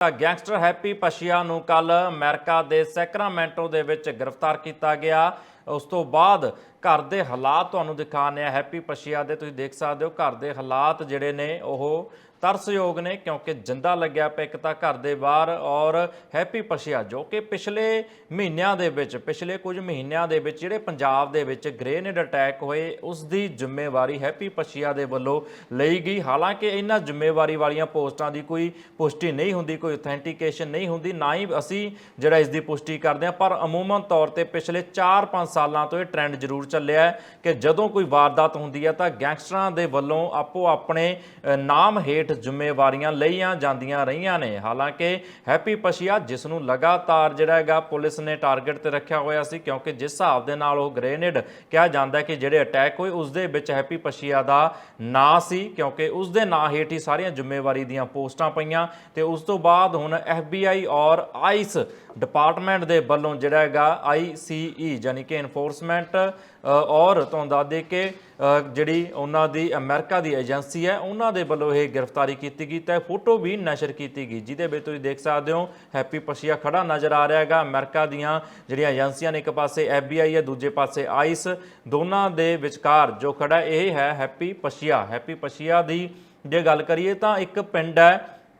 Gangster happy ਪਸ਼ੀਆ ਨੂੰ ਕੱਲ America ਦੇ ਸੈਕਰਾਮੈਂਟੋ ਦੇ ਵਿੱਚ ਗ੍ਰਿਫਤਾਰ ਕੀਤਾ ਗਿਆ। ਉਸ ਤੋਂ ਬਾਅਦ ਘਰ ਦੇ ਹਾਲਾਤ ਤੁਹਾਨੂੰ ਦਿਖਾਣੇ ਆ ਹੈਪੀ ਪਸ਼ੀਆ ਦੇ ਤੁਸੀਂ ਦੇਖ ਸਕਦੇ ਹੋ, ਘਰ ਦੇ ਹਾਲਾਤ ਜਿਹੜੇ ਨੇ ਉਹ ਤਰਸਯੋਗ ਨੇ ਕਿਉਂਕਿ ਜਿੰਦਾ ਲੱਗਿਆ ਪਿਆ ਇੱਕ ਤਾਂ ਘਰ ਦੇ ਬਾਹਰ ਔਰ ਹੈਪੀ ਪਸ਼ੀਆ ਜੋ ਕਿ ਪਿਛਲੇ ਮਹੀਨਿਆਂ ਦੇ ਵਿੱਚ, ਪਿਛਲੇ ਕੁਝ ਮਹੀਨਿਆਂ ਦੇ ਵਿੱਚ ਜਿਹੜੇ ਪੰਜਾਬ ਦੇ ਵਿੱਚ ਗ੍ਰੇਨੇਡ ਅਟੈਕ ਹੋਏ, ਉਸ ਦੀ ਜ਼ਿੰਮੇਵਾਰੀ ਹੈਪੀ ਪਸ਼ੀਆ ਦੇ ਵੱਲੋਂ ਲਈ ਗਈ। ਹਾਲਾਂਕਿ ਇਹਨਾਂ ਜ਼ਿੰਮੇਵਾਰੀ ਵਾਲੀਆਂ ਪੋਸਟਾਂ ਦੀ ਕੋਈ ਪੁਸ਼ਟੀ ਨਹੀਂ ਹੁੰਦੀ, ਕੋਈ ਅਥੈਂਟੀਕੇਸ਼ਨ ਨਹੀਂ ਹੁੰਦੀ, ਨਾ ਹੀ ਅਸੀਂ ਜਿਹੜਾ ਇਸ ਦੀ ਪੁਸ਼ਟੀ ਕਰਦੇ ਹਾਂ। ਪਰ ਅਮੂਮਨ ਤੌਰ ਤੇ ਪਿਛਲੇ 4-5 ਸਾਲਾਂ ਤੋਂ ਇਹ ਟ੍ਰੈਂਡ ਜ਼ਰੂਰ ਚੱਲਿਆ ਹੈ ਕਿ ਜਦੋਂ ਕੋਈ ਵਾਰਦਾਤ ਹੁੰਦੀ ਹੈ ਤਾਂ ਗੈਂਗਸਟਰਾਂ ਦੇ ਵੱਲੋਂ ਆਪੋ ਆਪਣੇ ਨਾਮ ਹੇਠ ਜ਼ਿੰਮੇਵਾਰੀਆਂ ਲਈਆਂ ਜਾਂਦੀਆਂ ਰਹੀਆਂ ਨੇ। ਹਾਲਾਂਕਿ ਹੈਪੀ ਪਸ਼ੀਆ, ਜਿਸ ਨੂੰ ਲਗਾਤਾਰ ਜਿਹੜਾ ਹੈਗਾ ਪੁਲਿਸ ਨੇ ਟਾਰਗੇਟ ਤੇ ਰੱਖਿਆ ਹੋਇਆ ਸੀ, ਕਿਉਂਕਿ ਜਿਸ ਹਿਸਾਬ ਦੇ ਨਾਲ ਉਹ ਗ੍ਰੇਨੇਡ ਕਿਹਾ ਜਾਂਦਾ ਕਿ ਜਿਹੜੇ ਅਟੈਕ ਹੋਏ, ਉਸ ਦੇ ਵਿੱਚ ਹੈਪੀ ਪਸ਼ੀਆ ਦਾ ਨਾਂ ਸੀ, ਕਿਉਂਕਿ ਉਸ ਦੇ ਨਾਂ ਹੇਠ ਹੀ ਸਾਰੀਆਂ ਜ਼ਿੰਮੇਵਾਰੀ ਦੀਆਂ ਪੋਸਟਾਂ ਪਈਆਂ। ਤੇ ਉਸ ਤੋਂ ਬਾਅਦ ਹੁਣ FBI ਔਰ ਆਈਸ ਡਿਪਾਰਟਮੈਂਟ ਦੇ ਵੱਲੋਂ ਜਿਹੜਾ ਹੈਗਾ ICE ਯਾਨੀ ਕਿ ਇਨਫੋਰਸਮੈਂਟ ਔਰ ਤੁਹਾਨੂੰ ਦੱਸ ਦੇ ਕਿ ਜਿਹੜੀ ਉਹਨਾਂ ਦੀ ਅਮਰੀਕਾ ਦੀ ਏਜੰਸੀ ਹੈ, ਉਹਨਾਂ ਦੇ ਵੱਲੋਂ ਇਹ ਗ੍ਰਿਫਤਾਰੀ ਕੀਤੀ ਗਈ ਤਾਂ ਫੋਟੋ ਵੀ ਨਸ਼ਰ ਕੀਤੀ ਗਈ, ਜਿਹਦੇ ਵਿੱਚ ਤੁਸੀਂ ਦੇਖ ਸਕਦੇ ਹੋ, ਹੈਪੀ ਪਸ਼ੀਆ ਖੜਾ ਨਜ਼ਰ ਆ ਰਿਹਾ ਹੈਗਾ। ਅਮਰੀਕਾ ਦੀਆਂ ਜਿਹੜੀਆਂ ਏਜੰਸੀਆਂ ਨੇ ਇੱਕ ਪਾਸੇ FBI ਹੈ, ਦੂਜੇ ਪਾਸੇ ਆਈਸ, ਦੋਨਾਂ ਦੇ ਵਿਚਕਾਰ ਜੋ ਖੜਾ ਇਹ ਹੈ ਹੈਪੀ ਪਸ਼ੀਆ। ਹੈਪੀ ਪਸ਼ੀਆ ਦੀ ਜੇ ਗੱਲ ਕਰੀਏ ਤਾਂ ਇੱਕ ਪਿੰਡ ਹੈ